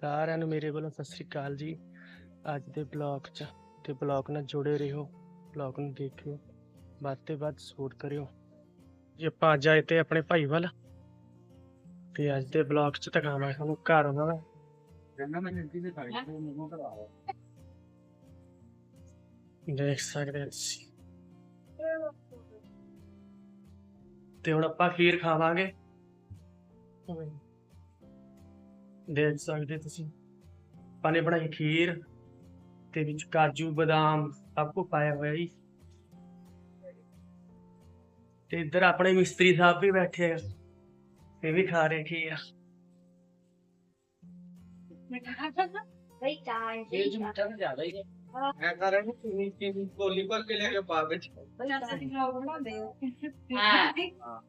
ਸਾਰਿਆਂ ਨੂੰ ਮੇਰੇ ਵੱਲੋਂ ਸਤਿ ਸ੍ਰੀ ਅਕਾਲ ਜੀ। ਅੱਜ ਦੇ ਬਲੌਗ 'ਚ ਤੇ ਬਲੌਗ ਨਾਲ ਜੁੜੇ ਰਹੋ ਬਲੌਗ ਨੂੰ ਦੇਖਿਓ ਵੱਧ ਤੇ ਵੱਧ ਸਪੋਰਟ ਕਰਿਓ। ਜੀ ਆਪਾਂ ਅੱਜ ਆਏ ਤੇ ਆਪਣੇ ਭਾਈ ਵੱਲ ਤੇ ਅੱਜ ਦੇ ਬਲੌਗ 'ਚ ਤੁਹਾਨੂੰ ਘਰ ਉਹਨਾਂ ਦਾ। ਦੇਖ। ਸਕਦੇ ਤੁਸੀਂ। ਤੇ ਹੁਣ ਆਪਾਂ ਖੀਰ ਖਾਵਾਂਗੇ। ਦੇਖ ਸਕਦੇ ਤੁਸੀਂ। ਆਪਾਂ ਨੇ ਬਣਾਈ ਖੀਰ ਤੇ ਵਿੱਚ ਕਾਜੂ ਬਦਾਮ ਸਭ ਕੁਝ ਪਾਇਆ ਹੋਇਆ ਜੀ। ਤੇ ਇੱਧਰ ਆਪਣੇ ਮਿਸਤਰੀ ਸਾਹਿਬ ਵੀ ਬੈਠੇ ਆ। ਇਹ ਵੀ ਖਾ ਰਹੇ ਖੀਰ। ਇਹ ਜੋ। ਮਿੱਠਾ ਤਾਂ ਜ਼ਿਆਦਾ ਹੀ ਹੈ। ਮੈਂ ਕਰ ਰਿਹਾ ਕਿ ਕਿ ਕੋਲੀ ਭਰ ਕੇ ਲੈ ਕੇ ਪਾ ਵਿੱਚ। ਹਾਂ।